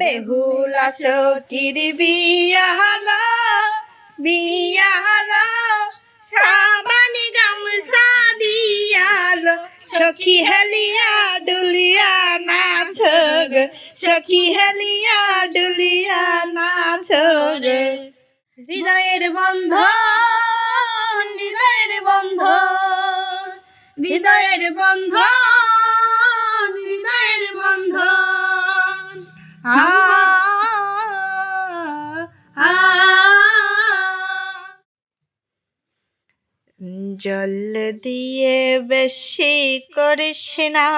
বেহুলা সকির বিয়া হলো বিয়া হলো সাবানি গামছা দিয়ালো। সখী হেলিয়া ডুলিয়া নাচ গে। সখী হেলিয়া ডুলিয়া নাচ হৃদয়ের বন্ধন হৃদয়ের বন্ধন হৃদয়ের বন্ধন, হৃদয়ের আ জল দিয়ে বেশি করিস না।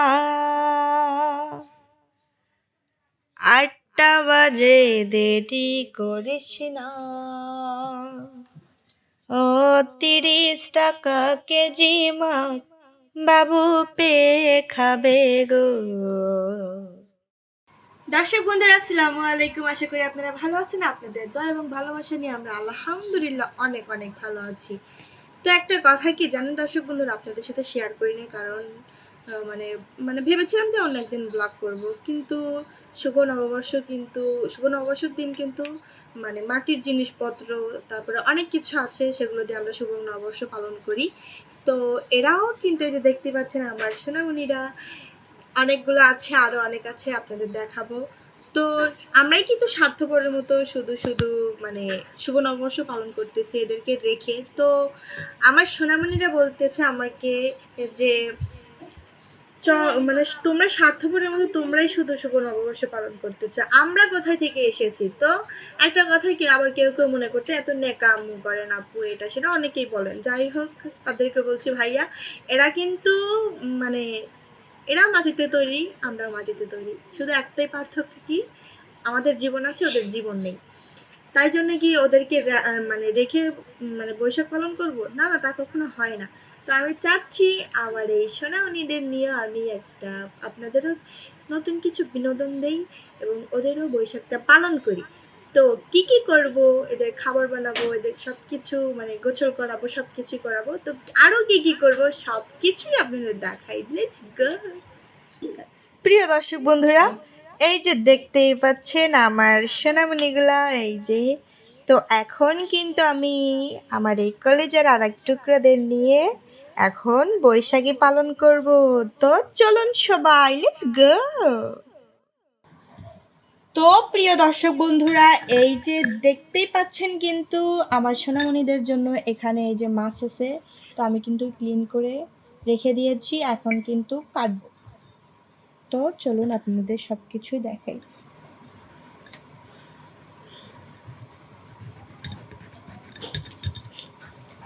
আটটা বাজে, দেরি করিস না। ও তিরিশ টাকা কেজি মাছ বাবু পেয়ে খাবে গো। দর্শক বন্ধুরা, আসসালামু আলাইকুম। আশা করি আপনারা ভালো আছেন। আপনাদের দয়া এবং ভালোবাসা নিয়ে আমরা আলহামদুলিল্লাহ অনেক অনেক ভালো আছি। তো একটা কথা কি জানেন দর্শক বন্ধুরা, আপনাদের সাথে শেয়ার করিনি কারণ মানে মানে ভেবেছিলাম যে অন্য একদিন ব্লগ করব। কিন্তু শুভ নববর্ষ, কিন্তু শুভ নববর্ষের দিন কিন্তু মানে মাটির জিনিসপত্র, তারপরে অনেক কিছু আছে, সেগুলো দিয়ে আমরা শুভ নববর্ষ পালন করি। তো এরাও কিন্তু এই যে দেখতে পাচ্ছেন, আমার সোনামণিরা অনেকগুলো আছে আরও অনেক আছে আপনাদের দেখাবো। তো আমরাই কিন্তু স্বার্থপরের মতো শুধু শুধু মানে শুভ নববর্ষ পালন করতেছি এদেরকে রেখে। তো আমার সোনামণিরা বলতেছে আমাকে যে মানে তোমরা স্বার্থপরের মতো তোমরাই শুধু শুভ নববর্ষ পালন করতেছ। আমরা কোথায় থেকে এসেছি? তো একটা কথা কি, আবার কেউ কেউ মনে করতে এত নেকাম করেন আপু, এটা সেটা অনেকেই বলেন। যাই হোক, তাদেরকে বলছি ভাইয়া, এরা কিন্তু মানে এরা মাটিতে তৈরি আমরা মাটিতে তৈরি। শুধু একটাই পার্থক্য কি? আমাদের জীবন আছে, ওদের জীবন নেই। তাই জন্য কি ওদেরকে মানে রেখে মানে বৈশাখ পালন করব? না না, তা কখনো হয় না। তো আমি চাচ্ছি আমার এই সোনামণিদের নিয়ে আমি একটা আপনাদেরও নতুন কিছু বিনোদন দেই এবং ওদেরও বৈশাখটা পালন করি। তো কি কি করব? এদের খাবার বানাবো, এদের সব কিছু মানে গোসল করাবো সব কিছুই করাবো। তো আরও কি কি করব? সব কিছুই আপনাদের দেখাই। লেটস গো প্রিয় দর্শক বন্ধুরা, এই যে দেখতেই পাচ্ছেন আমার সোনামণিগুলা, এই যে। তো এখন কিন্তু আমি আমার এই কলেজের আর এক টুকরাদের নিয়ে এখন বৈশাখী পালন করব। তো চলুন সবাই লেটস গো তো প্রিয় দর্শক বন্ধুরা, এই যে দেখতেই পাচ্ছেন কিন্তু আমার সোনামণিদের জন্য এখানে এই যে মাছ আছে, তো আমি কিন্তু ক্লিন করে রেখে দিয়েছি, এখন কিন্তু কাটবো। তো চলুন আপনাদের সব কিছুই দেখাই।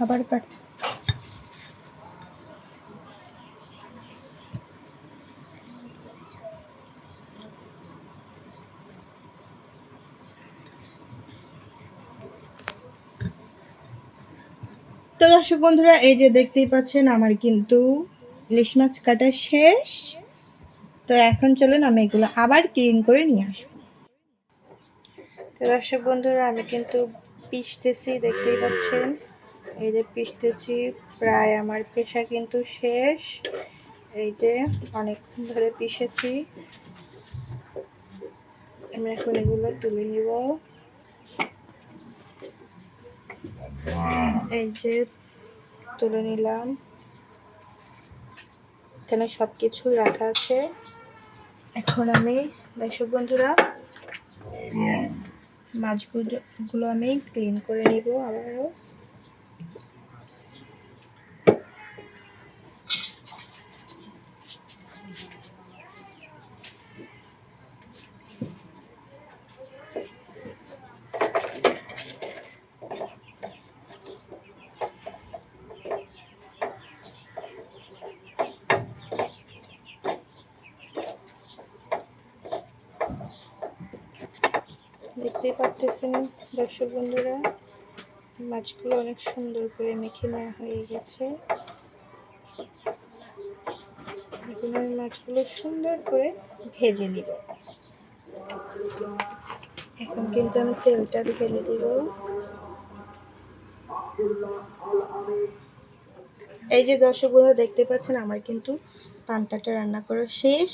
আবার কাট তো দর্শক বন্ধুরা, এই যে দেখতেই পাচ্ছেন, আমার কিন্তু ইলিশ মাছ কাটা শেষ। তো এখন চলুন, আমি এগুলো আবার ক্লিন করে নিয়ে আসব। তো দর্শক বন্ধুরা, আমি কিন্তু পিষতেছি, দেখতেই পাচ্ছেন। এই যে পিষতেছি, প্রায় আমার পেশা কিন্তু শেষ। এই যে অনেকক্ষণ ধরে পিষেছি। আমি এখন এগুলো তুলে নিব। এই যে তুলে নিলাম। এখানে সব কিছু রাখা আছে। এখন আমি দর্শক বন্ধুরা মাছগুলো গুলো আমি ক্লিন করে নিব আবারও। দেখতেই পারতেছেন, দর্শক বন্ধুরা। মাছগুলো অনেক সুন্দর করে মেখে নেওয়া হয়ে গেছে। এখন আমি মাছগুলো সুন্দর করে ভেজে নিব। এখন কিন্তু আমি তেলটা ঢেলে দেব। এই যে দর্শক বন্ধুরা, দেখতে পাচ্ছেন আমার কিন্তু পান্তাটা রান্না করা শেষ।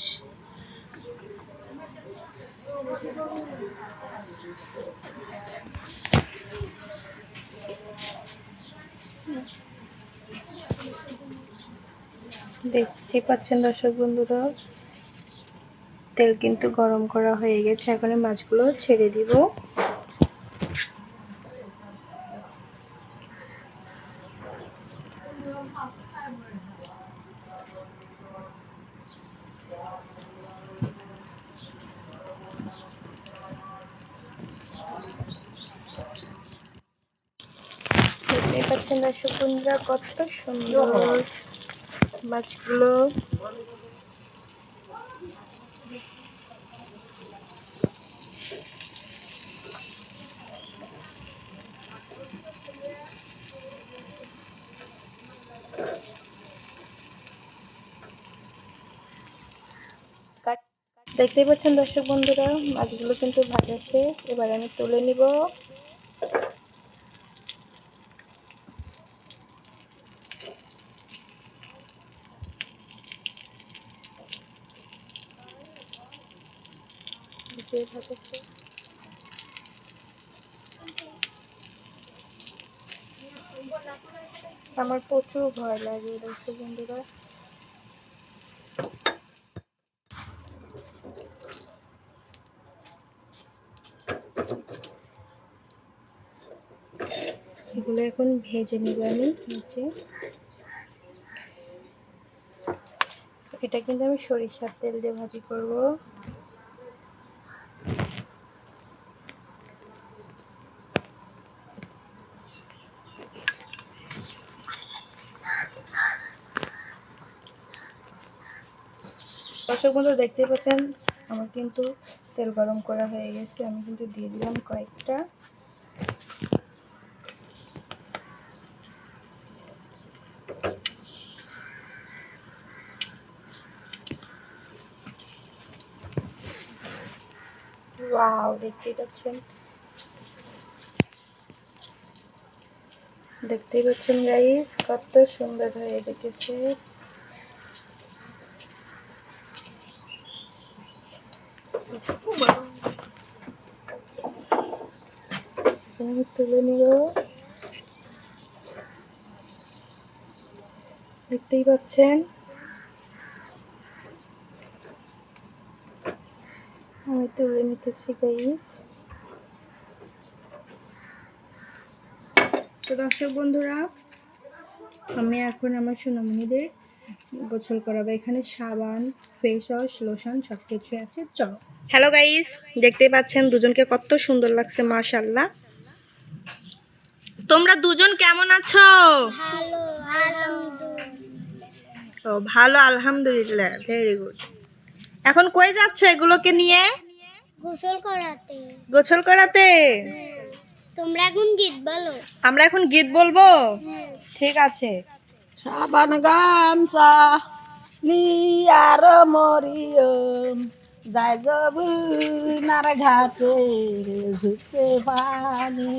দেখতে পাচ্ছেন দর্শক বন্ধুরা তেল কিন্তু গরম করা হয়ে গেছে এখন মাছগুলো ছেড়ে দিব। দেখতে পাচ্ছেন দর্শক বন্ধুরা কত সুন্দর মাছগুলো। কাট- দেখতেই পাচ্ছেন দর্শক বন্ধুরা মাছগুলো কিন্তু ভাজা শেষ। এবার আমি তুলে নিব যে ভাজা শেষ। আমার প্রচুর ভয় লাগে দর্শক বন্ধুরা। এগুলো এখন ভেজে নিব আমি নিচে। এটা কিন্তু আমি সরিষার তেল দিয়ে ভাজি করব। দর্শক বন্ধু দেখতেই পাচ্ছেন, আমার কিন্তু তেল গরম করা হয়ে গেছে। আমি কিন্তু দিয়ে দিলাম কয়েকটা। ওয়াও, দেখতেই পাচ্ছেন। দেখতেই পাচ্ছেন গাইস কত সুন্দর হয়ে দেখেছে আমি তুলে নিব দেখতেই পাচ্ছেন? আমি তুলে নিতেছি গাইস তো দর্শক বন্ধুরা, আমি এখন আমার সোনামণিদের গোসল করাবো। এখানে সাবান ফেস ওয়াশ লোশন সব কিছু আছে। চলো। হ্যালো গাইস দেখতেই পাচ্ছেন, দুজনকে কত সুন্দর লাগছে মাশাল্লাহ তোমরা দুজন কেমন আছো? ও ভালো আলহামদুলিল্লাহ ভেরি গুড এখন কই যাচ্ছ এগুলোকে নিয়ে? গোসল করাতে। গোসল করাতে? তোমরা এখন গীত বলো। আমরা এখন গীত বলব? ঠিক আছে। সাবান গামছা লিয়ার মরিয়ম যাই যবুনার ঘাটে ঝুঁকে পানি।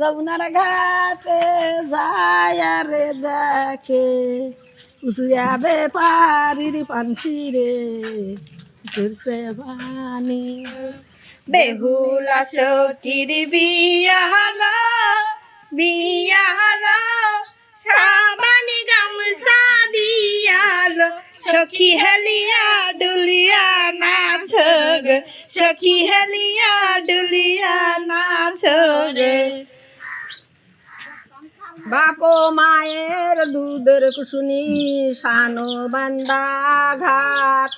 যমুনার ঘাটে যায় রে দেখে। উতুয়া বেপারির পানসি রে ঝুরছে পানি বেহুলা সকির বিয়া হলো বিয়া হলো সাবানি গামছা দিয়ালো। সখী হেলিয়া ডুলিয়া নাচ সখী হেলিয়া ডুলিয়া নাচ গে। বাপ মায়ের দুধের কুসুনি সানো বান্দা ঘাট।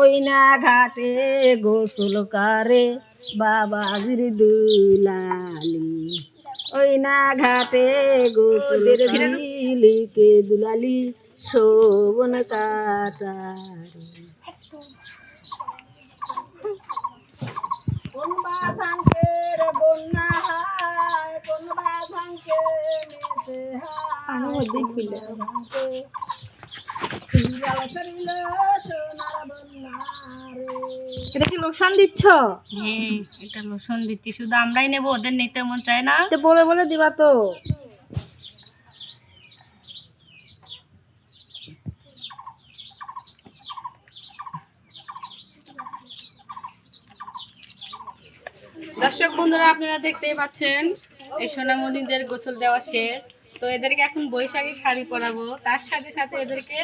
ওই না ঘাটে গোসল করে বাবাজির দুলালি। ওই না ঘাটে গোসল দিলিকে দুলালি শোভন কাটারে কোন বাধাঙ্কের বন্যা মধ্যেই এটা কি লোশন দিচ্ছ? হ্যাঁ এটা লোশন দিচ্ছি। শুধু আমরাই নেব ওদের নিতে মন চায় না। তো বলে বলে দিবা তো। দর্শক বন্ধুরা আপনারা দেখতেই পাচ্ছেন এই সোনামণিদের গোসল দেওয়া শেষ। তো এদেরকে এখন বৈশাখী শাড়ি পরাবো। তার সাথে সাথে এদেরকে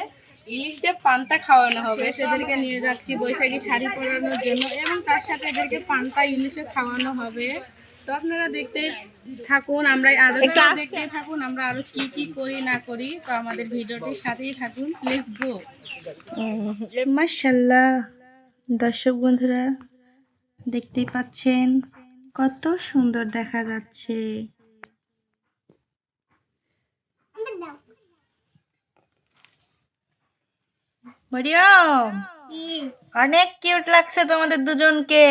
ইলিশ দিয়ে পান্তা খাওয়ানো হবে। সেদেরকে নিয়ে যাচ্ছি বৈশাখী শাড়ি পরানোর জন্য এবং তার সাথে এদেরকে পান্তা ইলিশও খাওয়ানো হবে। তো আপনারা দেখতে থাকুন আমরা আরও দেখতে থাকুন আমরা আরও কি কি করি না করি। তো আমাদের ভিডিওটির সাথেই থাকুন। প্লিজ গো মাশাল্লাহ। দর্শক বন্ধুরা দেখতেই পাচ্ছেন। কত সুন্দর দেখা যাচ্ছে। অনেক কিউট লাগছে তোমাদের দুজনকে।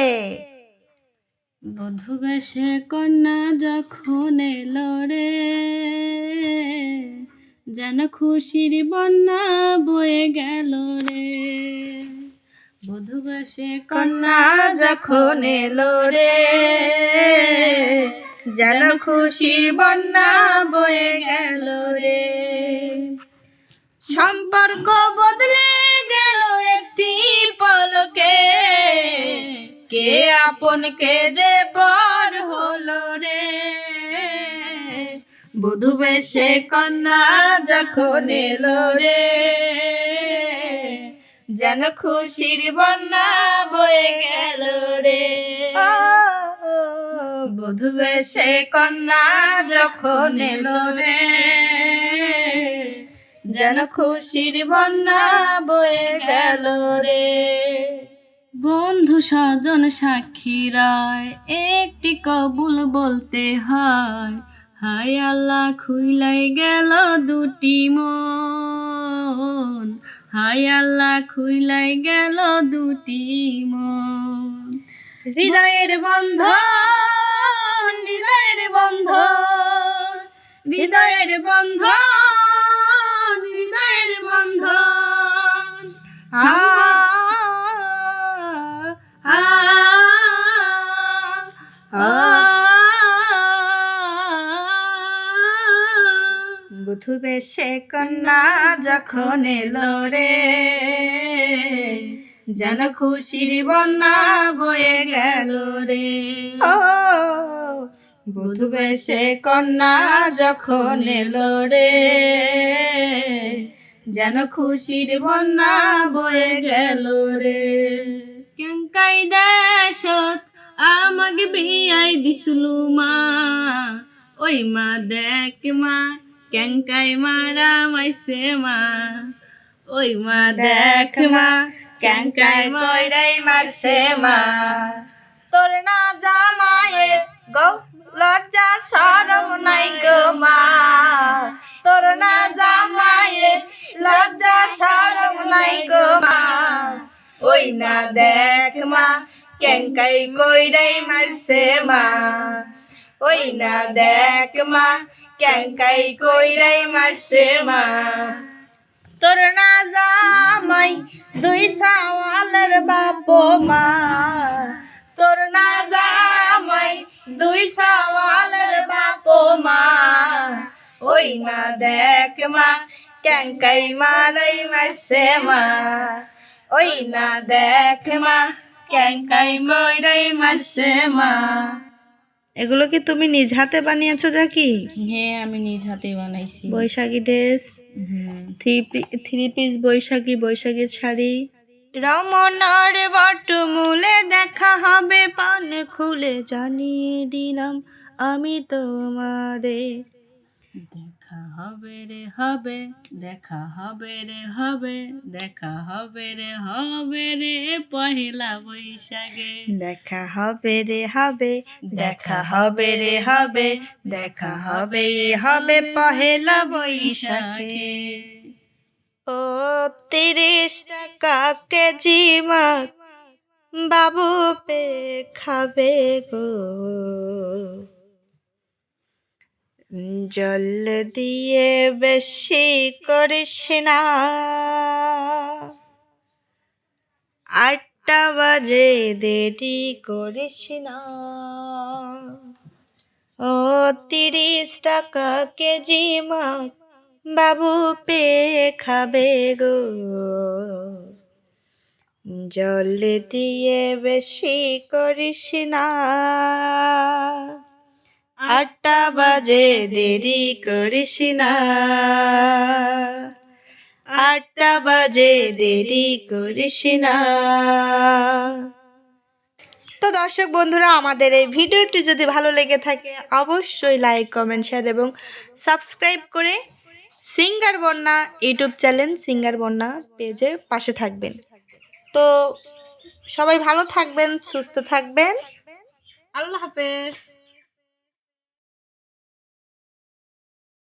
বধূ বেশে কন্যা যখন এলো রে, যেন খুশির বন্যা বয়ে গেল রে। বধূ বেশে কন্যা যখন এলো রে যেন খুশির বন্যা বয়ে গেল রে। সম্পর্ক বদলে গেল একটি পলকে। কে আপন কে যে পর হলো রে। বধু বেশে কন্যা যখন এলো রে যেন খুশির বন্যা বয়ে গেল রে। বধু বেশে কন্যা যখন এলো রে। যেন খুশির বন্যা বয়ে গেল রে। বন্ধু স্বজন সাক্ষী রায় একটি কবুল বলতে হয়। হায় আল্লাহ খুইলাই গেল দুটি মন। হায় আল্লাহ খুইলাই গেল দুটি মন। হৃদয়ের বন্ধ হৃদয়ের বন্ধ হৃদয়ের বন্ধ হৃদয়ের বন্ধন। বেশে কন্যা যখন এলো রে। যেন খুশির বন্যা বয়ে গেল রে। ও বধু বেশে কন্যা যখন এলো রে। যেন খুশির বন্যা বয়ে গেল রে। কেঙ্কাই দেশত আমাকে বিয়াই দিছুলু মা। ওই মা দেখ মা কেঙ্কাই মারা মাইছে মা? ওই মা দেখ মা ক্যাঙ্কাই কইরাই মারছে মা? তোর না জামাইয়ের গো লজ্জা শরম নাই গো মা। তোর না জামাইয়ের লজ্জা শরম নাই গো মা। ওই না দেখ মা ক্যাঙ্কাই কইরাই মারছে মা? ওই না দেখ মা ক্যাঙ্কাই কইরাই মারছে মা। তোর না জামাই, দুই সাওয়ালের বাপ মা। তোর না জামাই, দুই সাওয়ালের বাপ মা। ওই না দেখ মা ক্যাঙ্কাই মারাই মারছে মা। ওই না দেখ মা ক্যাঙ্কাই মরাই মারছে মা। এগুলো কি তুমি নিজ হাতে বানিয়েছো জাকি? হ্যাঁ আমি নিজ হাতে বানাইছি। বৈশাখী ড্রেস হুম। থ্রি পিস বৈশাখী বৈশাখীর শাড়ি। রমনার বট মূলে দেখা হবে পান খুলে জানিয়ে দিলাম আমি তোমাদের। দেখা হবে রে হবে, দেখা হবে রে হবে, দেখা হবে রে হবে রে পহেলা বৈশাখে। দেখা হবে রে হবে, দেখা হবে রে হবে, দেখা হবে হবে পহেলা বৈশাখে। ও তিরিশ টাকা কেজি মাছ, বাবু পে খাবে গো। জল দিয়ে বেশি করিস না। আটটা বাজে, দেরি করিস না। ও তিরিশ টাকা কেজি মাছ বাবু পে খাবে গো। জল দিয়ে বেশি করিস না। আটটা বাজে, দেরি করিস না। আটটা বাজে, দেরি করিস না। তো দর্শক বন্ধুরা, আমাদের এই ভিডিওটি যদি ভালো লেগে থাকে, অবশ্যই লাইক কমেন্ট শেয়ার এবং সাবস্ক্রাইব করে singer Bonna YouTube channel singer Bonna পেজে পাশে থাকবেন। তো সবাই ভালো থাকবেন, সুস্থ থাকবেন। আল্লাহ হাফেজ।